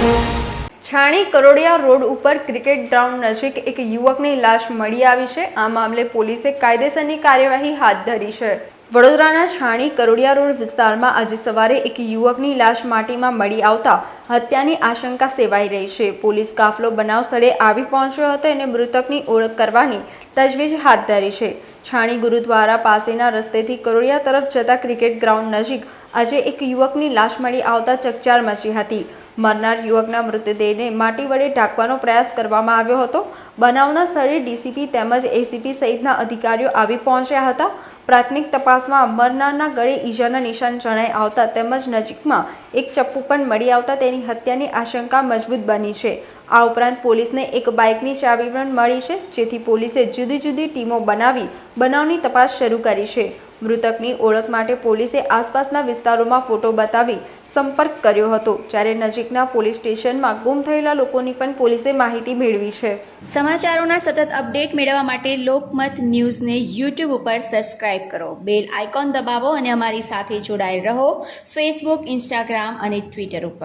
છાણી Karodiya road ઉપર cricket ground નજીક એક યુવકની લાશ મળી આવી છે. આ મામલે પોલીસે કાયદેસરની કાર્યવાહી હાથ ધરી છે. વડોદરાના છાણી કરોડિયા રોડ વિસ્તારમાં આજે સવારે એક યુવકની લાશ માટીમાં મળી આવતા હત્યાની આશંકા સેવાઈ રહી છે. પોલીસ કાફલો બનાવ સ્થળે આવી પહોંચ્યો હતો અને મૃતકની ઓળખ કરવાની તજવીજ હાથ ધરી છે. છાણી ગુરુદ્વારા પાસેના રસ્તેથી કરોડિયા તરફ જતા ક્રિકેટ ગ્રાઉન્ડ નજીક આજે એક યુવકની લાશ મળી આવતા ચકચાર મચી હતી. મરનાર યુવકના મૃતદેહને માટી વડે ઢાંકવાનો પ્રયાસ કરવામાં આવ્યો હતો. બનાવના સ્થળે ડીસીપી તેમજ એસીપી સહિતના અધિકારીઓ આવી પહોંચ્યા હતા. પ્રાથમિક તપાસમાં મરનારના ગળે ઈજાના નિશાન જણાઈ આવતા તેમજ નજીકમાં એક ચપ્પુ પણ મળી આવતા તેની હત્યાની આશંકા મજબૂત બની છે. આ ઉપરાંત પોલીસને એક બાઇકની ચાવી પણ મળી છે, જેથી પોલીસે જુદી જુદી ટીમો બનાવી બનાવની તપાસ શરૂ કરી છે. મૃતકની ઓળખ માટે પોલીસે આસપાસના વિસ્તારોમાં ફોટો બતાવી સંપર્ક કર્યો હતો, જ્યારે નજીકના પોલીસ સ્ટેશનમાં ગુમ થયેલા લોકોની પણ પોલીસે માહિતી મેળવી છે. સમાચારોના સતત અપડેટ મેળવવા માટે લોકમત ન્યૂઝને યુટ્યુબ ઉપર સબસ્ક્રાઇબ કરો. બેલ આઇકોન દબાવો અને અમારી સાથે જોડાયેલ રહો. ફેસબુક ઇન્સ્ટાગ્રામ અને ટ્વિટર ઉપર.